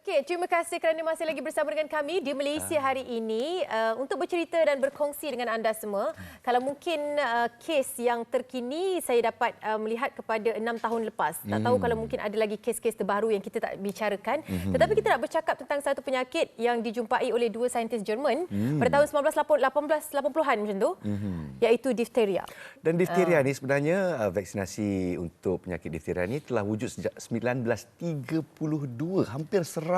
Okey, terima kasih kerana masih lagi bersama dengan kami di Malaysia hari ini uh, untuk bercerita dan berkongsi dengan anda semua. Kalau mungkin uh, kes yang terkini saya dapat uh, melihat kepada enam tahun lepas. Tak tahu kalau mungkin ada lagi kes-kes terbaru yang kita tak bicarakan. Tetapi kita nak bercakap tentang satu penyakit yang dijumpai oleh dua saintis Jerman pada tahun 1880-an macam tu, iaitu difteria. Dan difteria ni sebenarnya uh, vaksinasi untuk penyakit difteria ni telah wujud sejak 1932, hampir 100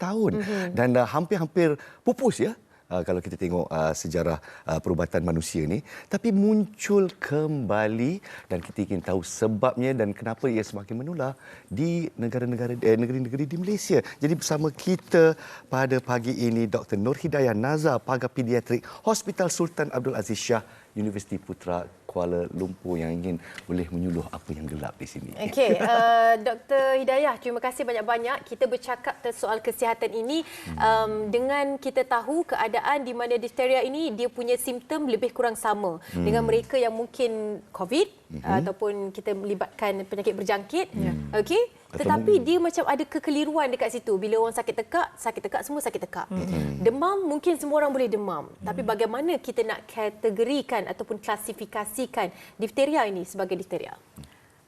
tahun mm-hmm. dan uh, hampir-hampir pupus ya. Uh, kalau kita tengok uh, sejarah uh, perubatan manusia ni tapi muncul kembali dan kita ingin tahu sebabnya dan kenapa ia semakin menular di negara-negara eh, negeri-negeri di Malaysia. Jadi bersama kita pada pagi ini Dr. Nur Hidayah Nazar Pagar Pediatrik Hospital Sultan Abdul Aziz Shah Universiti Putra Kuala Lumpur yang ingin boleh menyuluh apa yang gelap di sini. Okey, uh, Dr. Hidayah, terima kasih banyak-banyak. Kita bercakap soal kesihatan ini um, dengan kita tahu keadaan di mana difteria ini dia punya simptom lebih kurang sama hmm. dengan mereka yang mungkin COVID hmm. ataupun kita melibatkan penyakit berjangkit. Hmm. Okey. Tetapi dia macam ada kekeliruan dekat situ. Bila orang sakit tekak, sakit tekak semua sakit tekak. Hmm. Demam mungkin semua orang boleh demam. Hmm. Tapi bagaimana kita nak kategorikan ataupun klasifikasikan difteria ini sebagai difteria?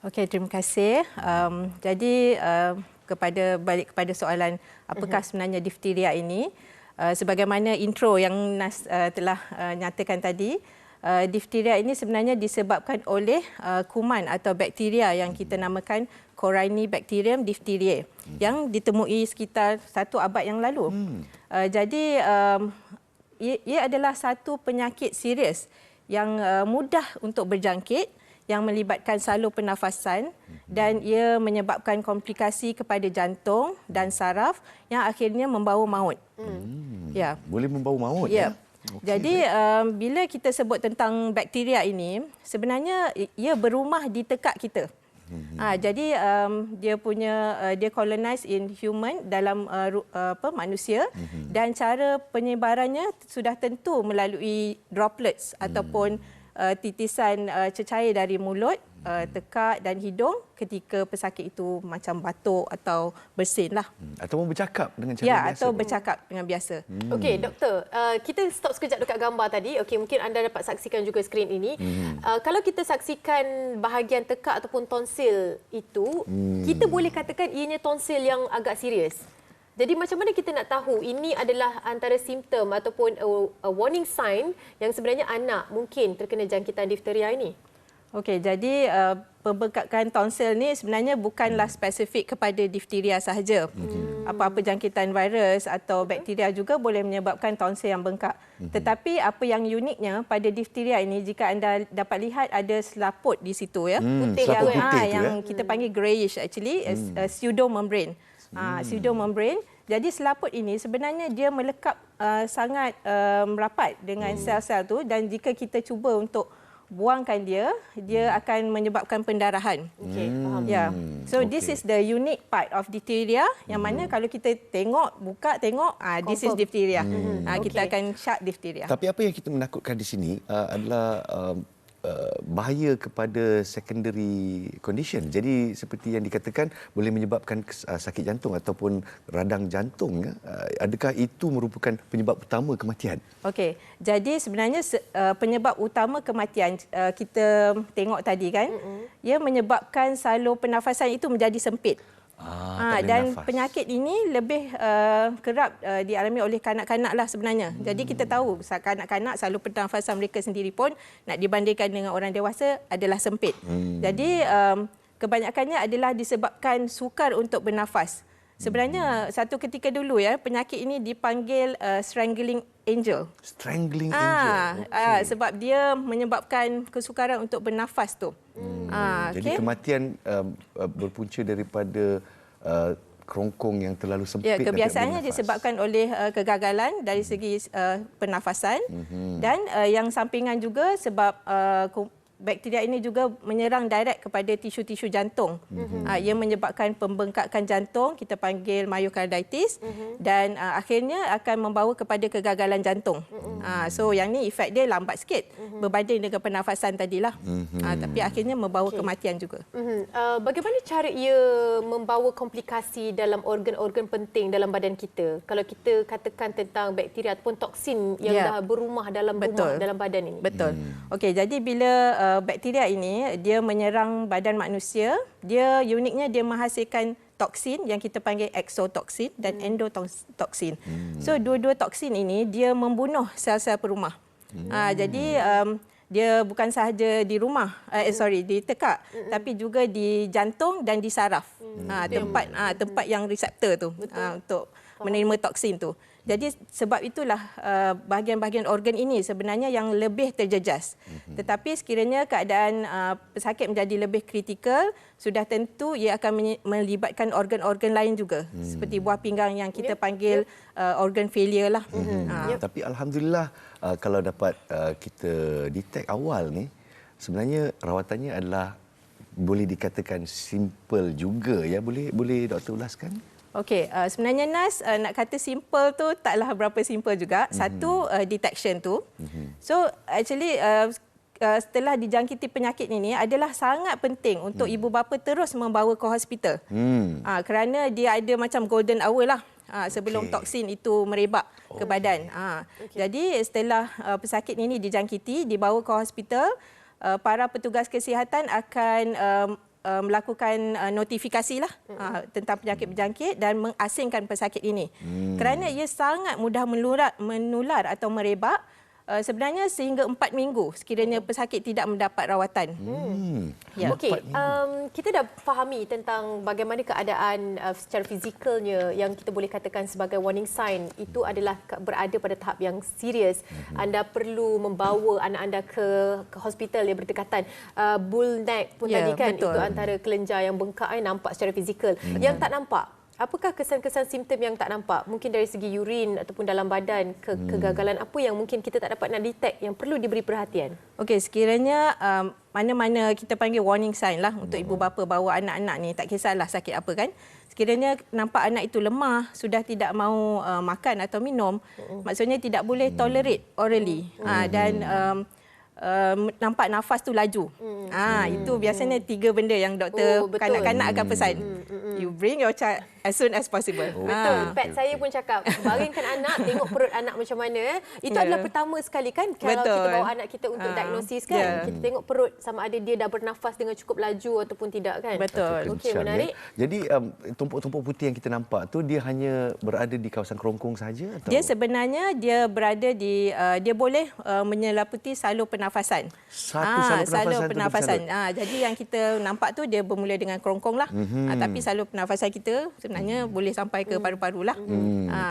Okey, terima kasih. Um, jadi uh, kepada balik kepada soalan apakah uh-huh. sebenarnya difteria ini? Uh, sebagaimana intro yang Nas uh, telah uh, nyatakan tadi, uh, difteria ini sebenarnya disebabkan oleh uh, kuman atau bakteria yang kita namakan Corynebacterium diphtheriae hmm. yang ditemui sekitar satu abad yang lalu. Hmm. Uh, jadi um, ia, ia adalah satu penyakit serius yang uh, mudah untuk berjangkit yang melibatkan salur pernafasan hmm. dan ia menyebabkan komplikasi kepada jantung dan saraf yang akhirnya membawa maut. Hmm. Ya. Boleh membawa maut ya. ya? Okay. Jadi um, bila kita sebut tentang bakteria ini sebenarnya ia berumah di tekak kita. Ha, jadi um, dia punya uh, dia colonize in human dalam uh, uh, apa manusia hmm. dan cara penyebarannya sudah tentu melalui droplets hmm. ataupun uh, titisan uh, cecair dari mulut uh, tekak dan hidung ketika pesakit itu macam batuk atau bersin lah. Hmm. Atau bercakap dengan cara ya, biasa. Ya, atau bercakap dengan biasa. Hmm. Okey, doktor. Uh, kita stop sekejap dekat gambar tadi. Okey, mungkin anda dapat saksikan juga skrin ini. Hmm. Uh, kalau kita saksikan bahagian tekak ataupun tonsil itu, hmm. kita boleh katakan ianya tonsil yang agak serius. Jadi macam mana kita nak tahu ini adalah antara simptom ataupun a, a warning sign yang sebenarnya anak mungkin terkena jangkitan difteria ini? Okey, jadi uh, pembengkakan tonsil ni sebenarnya bukanlah spesifik kepada difteria sahaja. Hmm. Apa-apa jangkitan virus atau bakteria juga boleh menyebabkan tonsil yang bengkak. Hmm. Tetapi apa yang uniknya pada difteria ini jika anda dapat lihat ada selaput di situ ya. Hmm. Putih selaput yang, putih ha, yang ya? kita panggil grayish actually hmm. uh, pseudomembrane. Hmm. Uh, pseudomembrane. Jadi selaput ini sebenarnya dia melekap uh, sangat um, rapat dengan hmm. sel-sel tu dan jika kita cuba untuk buangkan dia, dia hmm. akan menyebabkan pendarahan. Okey, hmm. faham. Ya. Yeah. So okay. this is the unique part of diphtheria yang hmm. mana kalau kita tengok, buka tengok, ah this is diphtheria. Hmm. Ah kita okay. akan shock diphtheria. Tapi apa yang kita menakutkan di sini uh, adalah uh, Uh, bahaya kepada secondary condition. Jadi seperti yang dikatakan boleh menyebabkan uh, sakit jantung ataupun radang jantung. Ya. Uh, adakah itu merupakan penyebab utama kematian? Okey. Jadi sebenarnya penyebab utama kematian kita tengok tadi kan, mm-hmm. ia menyebabkan salur pernafasan itu menjadi sempit. Ah, ha, dan nafas. penyakit ini lebih uh, kerap uh, dialami oleh kanak-kanak lah sebenarnya. Hmm. Jadi kita tahu kanak-kanak selalu pernafasan mereka sendiri pun nak dibandingkan dengan orang dewasa adalah sempit. Hmm. Jadi um, kebanyakannya adalah disebabkan sukar untuk bernafas. Sebenarnya hmm. satu ketika dulu ya penyakit ini dipanggil uh, strangling angel. Strangling ah, angel. Okay. Uh, sebab dia menyebabkan kesukaran untuk bernafas tu. Hmm. Uh, Jadi okay. kematian uh, berpunca daripada uh, kerongkong yang terlalu sempit. Ya, kebiasaannya disebabkan oleh uh, kegagalan dari segi uh, pernafasan mm-hmm. dan uh, yang sampingan juga sebab uh, bakteria ini juga menyerang direct kepada tisu-tisu jantung. Mm-hmm. Uh, ia menyebabkan pembengkakan jantung, kita panggil myocarditis mm-hmm. dan uh, akhirnya akan membawa kepada kegagalan jantung. Mm-hmm. Uh, so yang ni efek dia lambat sikit mm-hmm. berbanding dengan pernafasan tadilah. Mm-hmm. Uh, tapi akhirnya membawa okay. kematian juga. Mm-hmm. Uh, bagaimana cara ia membawa komplikasi dalam organ-organ penting dalam badan kita? Kalau kita katakan tentang bakteria ataupun toksin yang yeah. dah berumah dalam Betul. rumah dalam badan ini. Betul. Hmm. Okey, jadi bila uh, uh, bakteria ini dia menyerang badan manusia. Dia uniknya dia menghasilkan toksin yang kita panggil exotoksin dan hmm. endotoksin. Hmm. So dua-dua toksin ini dia membunuh sel-sel perumah. Hmm. Uh, jadi um, dia bukan sahaja di rumah, uh, eh, sorry di tekak, hmm. tapi juga di jantung dan di saraf. Hmm. Uh, tempat uh, tempat yang reseptor tu uh, untuk menerima toksin tu. Jadi sebab itulah uh, bahagian-bahagian organ ini sebenarnya yang lebih terjejas. Mm-hmm. Tetapi sekiranya keadaan uh, pesakit menjadi lebih kritikal, sudah tentu ia akan melibatkan organ-organ lain juga. Mm. Seperti buah pinggang yang kita yep. panggil uh, organ failure lah. Mm-hmm. Uh. Yep. Tapi Alhamdulillah uh, kalau dapat uh, kita detect awal ni, sebenarnya rawatannya adalah boleh dikatakan simple juga ya boleh boleh doktor ulaskan Okey, uh, sebenarnya Nas uh, nak kata simple tu taklah berapa simple juga. Mm-hmm. Satu uh, detection tu. Mm-hmm. So actually uh, uh, setelah dijangkiti penyakit ini adalah sangat penting untuk mm. ibu bapa terus membawa ke hospital. Mm. Uh, kerana dia ada macam golden hour lah. Uh, sebelum okay. toksin itu merebak oh. ke badan. Uh, okay. Jadi setelah uh, pesakit ini dijangkiti, dibawa ke hospital, uh, para petugas kesihatan akan uh, uh, melakukan uh, notifikasi lah uh, tentang penyakit berjangkit dan mengasingkan pesakit ini. Hmm. Kerana ia sangat mudah menular, menular atau merebak uh, sebenarnya sehingga empat minggu sekiranya pesakit tidak mendapat rawatan. Hmm. Ya. Okey, um, kita dah fahami tentang bagaimana keadaan uh, secara fizikalnya yang kita boleh katakan sebagai warning sign itu adalah berada pada tahap yang serius. Hmm. Anda perlu membawa anak anda ke, ke hospital yang berdekatan. Uh, bull neck pun ya, tadi kan betul. itu antara kelenjar yang bengkak eh, nampak secara fizikal. Hmm. Yang tak nampak Apakah kesan-kesan simptom yang tak nampak? Mungkin dari segi urin ataupun dalam badan, ke- hmm. kegagalan apa yang mungkin kita tak dapat nak detect yang perlu diberi perhatian? Okey, sekiranya um, mana-mana kita panggil warning sign lah untuk ibu bapa bawa anak-anak ni, tak kisahlah sakit apa kan. Sekiranya nampak anak itu lemah, sudah tidak mau uh, makan atau minum, hmm. maksudnya tidak boleh tolerate orally. Hmm. Uh, dan um, Uh, nampak nafas tu laju. Hmm. Ah hmm. itu biasanya tiga benda yang doktor oh, kanak-kanak akan pesan. Hmm. Hmm. You bring your child as soon as possible. Oh. Betul. Ha. Pet saya pun cakap, baringkan anak, tengok perut anak macam mana. Itu yeah. adalah pertama sekali kan kalau Betul. kita bawa anak kita untuk ha. diagnosis kan. Yeah. Kita tengok perut sama ada dia dah bernafas dengan cukup laju ataupun tidak kan. Betul. Okey, menarik. Ya. Jadi um, tumpuk-tumpuk putih yang kita nampak tu dia hanya berada di kawasan kerongkong saja atau Dia sebenarnya dia berada di uh, dia boleh uh, menyelaputi salur pernafasan. Satu ha, salur pernafasan. Salur pernafasan. Ha, jadi yang kita nampak tu dia bermula dengan kerongkong lah. Mm-hmm. Ha, tapi salur pernafasan kita sebenarnya hmm. boleh sampai ke paru-paru lah. Hmm. Ha.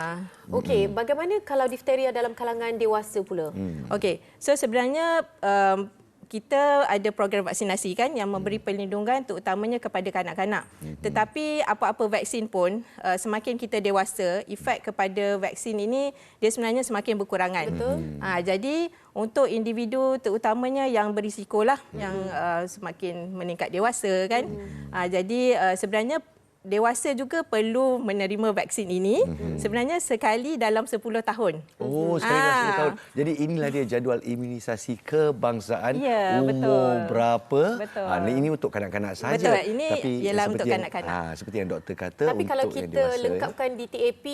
Okey, bagaimana kalau difteria dalam kalangan dewasa pula? Hmm. Okey, so sebenarnya um, kita ada program vaksinasi kan yang memberi perlindungan terutamanya kepada kanak-kanak. Mm-hmm. Tetapi apa-apa vaksin pun uh, semakin kita dewasa, efek kepada vaksin ini dia sebenarnya semakin berkurangan. Betul. Mm-hmm. Uh, jadi untuk individu terutamanya yang berisiko lah mm-hmm. yang uh, semakin meningkat dewasa kan. Mm-hmm. Uh, jadi uh, sebenarnya dewasa juga perlu menerima vaksin ini mm-hmm. sebenarnya sekali dalam 10 tahun. Oh, sekali dalam 10 ah. tahun. Jadi inilah dia jadual imunisasi kebangsaan ya, umur betul. berapa? Betul. Ha, ini untuk kanak-kanak saja. Betul. Ini Tapi ialah untuk kanak-kanak. Ha, seperti yang doktor kata Tapi untuk kalau kita dewasa, lengkapkan ya. DTAP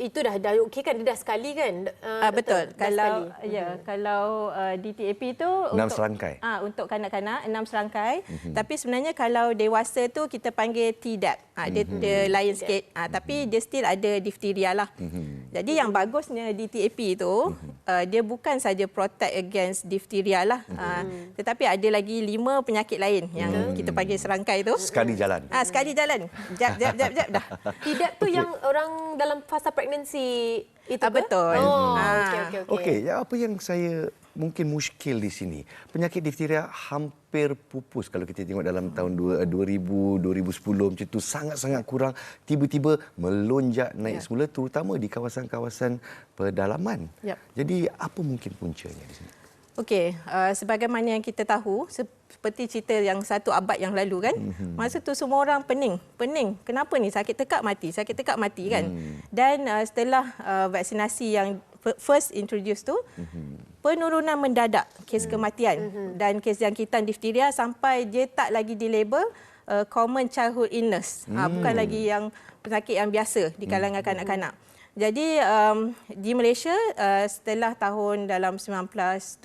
itu dah dah okey kan dia dah sekali kan? Uh, uh, betul. Kalau sekali. ya, hmm. kalau uh, DTAP itu enam serangkai. Ah uh, untuk kanak-kanak enam serangkai. Mm-hmm. Tapi sebenarnya kalau dewasa tu kita panggil TDAP. Uh, Ha, dia, mm-hmm. dia lain sikit. Ha, tapi dia still ada difteria lah. Mm-hmm. Jadi yang bagusnya di TAP itu, mm-hmm. uh, dia bukan saja protect against difteria lah. Mm-hmm. Uh, tetapi ada lagi lima penyakit lain yang mm-hmm. kita panggil serangkai tu. Sekali jalan. Ah, sekali jalan. Jap, jap, jap, jap dah. Tidak tu okay. yang orang dalam fasa pregnancy itu ah, betul. Oh, ah. okey, okey, okey. Okey, ya, apa yang saya mungkin muskil di sini. Penyakit difteria hampir pupus kalau kita tengok dalam tahun 2000 2010 macam tu sangat-sangat kurang tiba-tiba melonjak naik ya. semula terutama di kawasan-kawasan pedalaman. Yep. Jadi apa mungkin puncanya di sini? Okey, uh, sebagaimana yang kita tahu, seperti cerita yang satu abad yang lalu kan, mm-hmm. masa tu semua orang pening, pening. Kenapa ni sakit tekak mati, sakit tekak mati kan? Mm. Dan uh, setelah uh, vaksinasi yang first introduced tu, mm-hmm. Penurunan mendadak kes kematian mm-hmm. dan kes jangkitan difteria sampai dia tak lagi di label uh, common childhood illness. Mm. Uh, bukan lagi yang penyakit yang biasa di kalangan mm. kanak-kanak. Jadi um, di Malaysia uh, setelah tahun dalam 1972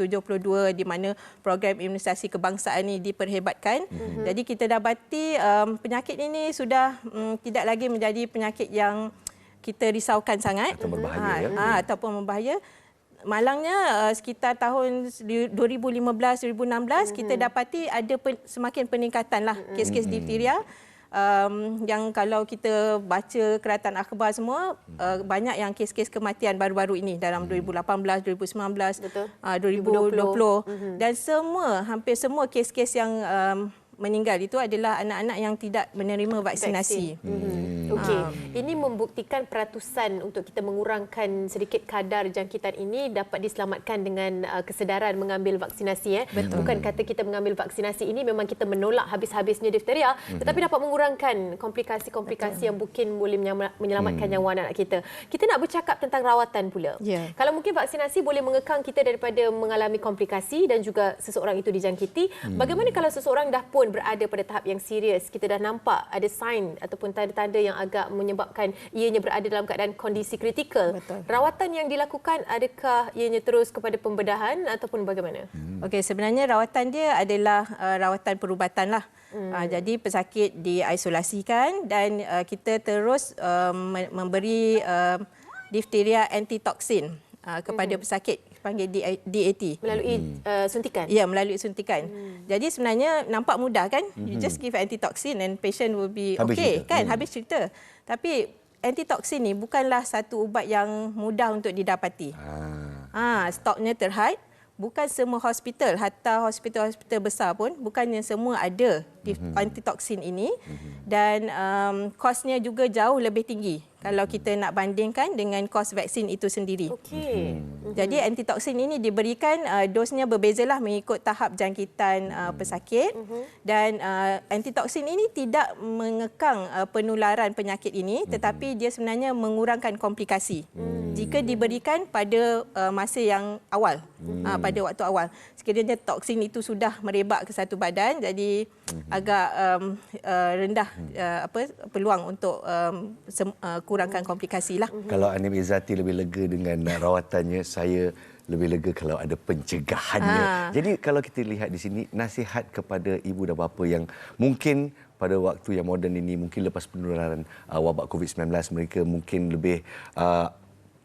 di mana program imunisasi kebangsaan ini diperhebatkan, mm-hmm. jadi kita dapati um, penyakit ini sudah um, tidak lagi menjadi penyakit yang kita risaukan sangat atau berbahaya ha, ya. ha, ataupun berbahaya. Malangnya uh, sekitar tahun 2015-2016 mm-hmm. kita dapati ada pen, semakin peningkatan lah kes-kes difteria um, yang kalau kita baca keratan akhbar semua uh, banyak yang kes-kes kematian baru-baru ini dalam 2018, 2019, Betul. Uh, 2020, 2020. Mm-hmm. dan semua hampir semua kes-kes yang um, meninggal itu adalah anak-anak yang tidak menerima vaksinasi. Hmm. Okey, um. ini membuktikan peratusan untuk kita mengurangkan sedikit kadar jangkitan ini dapat diselamatkan dengan uh, kesedaran mengambil vaksinasi eh. Betul. Bukan kata kita mengambil vaksinasi ini memang kita menolak habis-habisnya difteria, hmm. tetapi dapat mengurangkan komplikasi-komplikasi Betul. yang mungkin boleh menyelamatkan hmm. nyawa anak kita. Kita nak bercakap tentang rawatan pula. Yeah. Kalau mungkin vaksinasi boleh mengekang kita daripada mengalami komplikasi dan juga seseorang itu dijangkiti, hmm. bagaimana kalau seseorang dah pun berada pada tahap yang serius, kita dah nampak ada sign ataupun tanda-tanda yang agak menyebabkan ianya berada dalam keadaan kondisi kritikal. Betul. Rawatan yang dilakukan adakah ianya terus kepada pembedahan ataupun bagaimana? Hmm. Okey, sebenarnya rawatan dia adalah uh, rawatan perubatan lah. Hmm. Uh, jadi pesakit diisolasikan dan uh, kita terus uh, memberi uh, difteria antitoksin uh, kepada hmm. pesakit panggil DAT melalui hmm. uh, suntikan. Ya, melalui suntikan. Hmm. Jadi sebenarnya nampak mudah kan? Hmm. You just give antitoxin and patient will be habis okay cerita. kan? Hmm. Habis cerita. Tapi antitoxin ni bukanlah satu ubat yang mudah untuk didapati. Ah, ha, stoknya terhad. Bukan semua hospital, hatta hospital-hospital besar pun bukannya semua ada mm-hmm. antitoksin ini mm-hmm. dan um, kosnya juga jauh lebih tinggi kalau kita nak bandingkan dengan kos vaksin itu sendiri. Okey. Hmm. Jadi antitoksin ini diberikan uh, dosnya berbezalah mengikut tahap jangkitan uh, pesakit dan uh, antitoksin ini tidak mengekang uh, penularan penyakit ini tetapi dia sebenarnya mengurangkan komplikasi. Uh-huh. Jika diberikan pada uh, masa yang awal, uh, pada waktu awal. Sekiranya toksin itu sudah merebak ke satu badan jadi uh-huh. Agak um, uh, rendah uh, apa peluang untuk um, sem- uh, kurangkan komplikasi lah. Kalau Anim Izzati lebih lega dengan rawatannya, saya lebih lega kalau ada pencegahannya. Ha. Jadi kalau kita lihat di sini, nasihat kepada ibu dan bapa yang mungkin pada waktu yang moden ini, mungkin lepas penularan uh, wabak COVID-19, mereka mungkin lebih uh,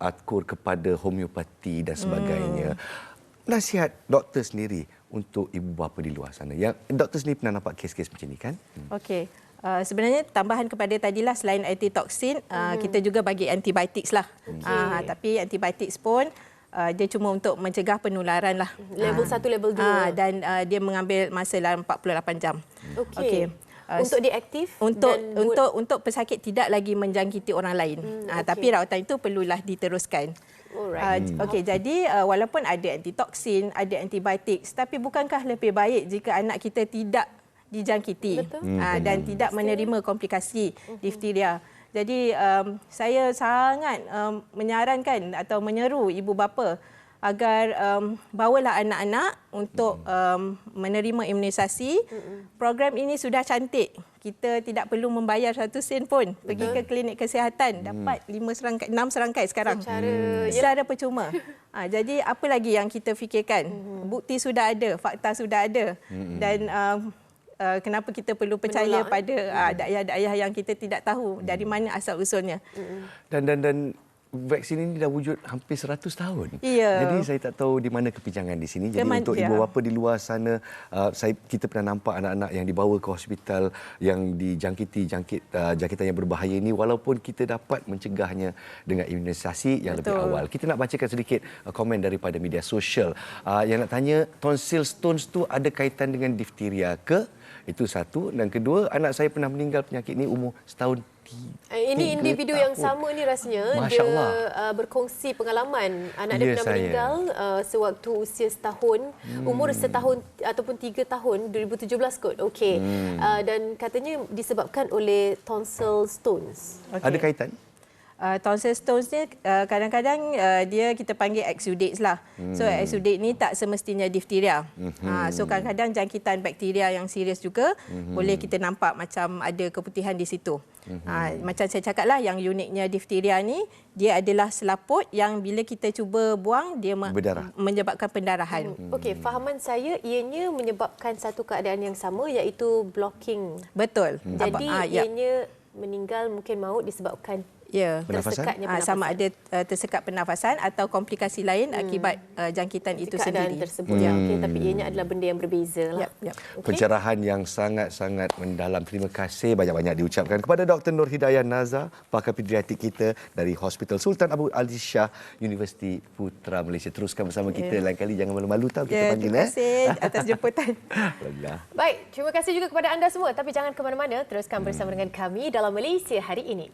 akur kepada homeopati dan sebagainya. Hmm. Nasihat doktor sendiri untuk ibu bapa di luar sana. Yang doktor sendiri pernah nampak kes-kes macam ini kan? Hmm. Okey. Uh, sebenarnya tambahan kepada tadilah selain antitoksin uh, hmm. kita juga bagi antibiotik lah. Okay. Uh, tapi antibiotik pun uh, dia cuma untuk mencegah penularan lah. Level uh, 1, level 2. Uh, dan uh, dia mengambil masa dalam 48 jam. Okey. Okay. Uh, untuk diaktif untuk dan untuk untuk pesakit tidak lagi menjangkiti orang lain. Hmm, uh, tapi rawatan itu perlulah diteruskan. Alright. Uh, Okey, jadi uh, walaupun ada antitoksin, ada antibiotik, tapi bukankah lebih baik jika anak kita tidak dijangkiti hmm, uh, dan tidak menerima komplikasi uh-huh. difteria. Jadi um, saya sangat um, menyarankan atau menyeru ibu bapa agar um, bawalah anak-anak untuk um, menerima imunisasi. Program ini sudah cantik. Kita tidak perlu membayar satu sen pun. Pergi ke klinik kesihatan dapat lima serangkai, enam serangkai sekarang. Secara, hmm. secara percuma. ha, jadi apa lagi yang kita fikirkan? Bukti sudah ada, fakta sudah ada. Dan um, uh, kenapa kita perlu percaya Menolak, pada eh? uh, daya-daya yang kita tidak tahu hmm. dari mana asal usulnya. Dan dan dan vaksin ini dah wujud hampir 100 tahun. Ya. Jadi saya tak tahu di mana kepinjangan di sini. Jadi Keman, untuk ibu ya. bapa di luar sana, uh, saya kita pernah nampak anak-anak yang dibawa ke hospital yang dijangkiti jangkit uh, jangkitan yang berbahaya ini walaupun kita dapat mencegahnya dengan imunisasi yang Betul. lebih awal. Kita nak bacakan sedikit uh, komen daripada media sosial. Uh, yang nak tanya tonsil stones tu ada kaitan dengan difteria ke? Itu satu. Dan kedua, anak saya pernah meninggal penyakit ini umur setahun Eh, Ini Tiga individu yang tahun. sama ni rasanya Masya dia Allah. uh, berkongsi pengalaman anak dia Ya, pernah saya. meninggal uh, sewaktu usia setahun hmm. umur setahun ataupun tiga tahun 2017 kot okey hmm. uh, dan katanya disebabkan oleh tonsil stones Okey. Ada kaitan? Uh, tonsil stones ni uh, kadang-kadang uh, dia kita panggil exudates lah. Hmm. So exudate ni tak semestinya difteria. Hmm. Uh, so kadang-kadang jangkitan bakteria yang serius juga hmm. boleh kita nampak macam ada keputihan di situ. Hmm. Uh, macam saya cakap lah yang uniknya difteria ni dia adalah selaput yang bila kita cuba buang dia me- Berdarah. menyebabkan pendarahan. Hmm. okey fahaman saya ianya menyebabkan satu keadaan yang sama iaitu blocking Betul. jadi Ah, ya. ianya meninggal mungkin maut disebabkan Ya. Pernafasan? tersekatnya Ah, sama ada uh, tersekat pernafasan atau komplikasi lain Hmm. akibat uh, jangkitan itu keadaan sendiri. tersebut ya okey tapi ianya adalah benda yang berbeza lah Yap, yap. Okey. Pencerahan yang sangat-sangat mendalam. Terima kasih banyak-banyak diucapkan kepada Dr. Nur Hidayah Naza, pakar pediatrik kita dari Hospital Sultan Abu Ali Shah, Universiti Putra Malaysia. Teruskan bersama kita lain kali. Jangan malu-malu tahu kita Ya, panggil. terima eh. kasih atas jemputan. Baik, terima kasih juga kepada anda semua. Tapi jangan ke mana-mana, teruskan bersama dengan kami dalam Malaysia hari ini.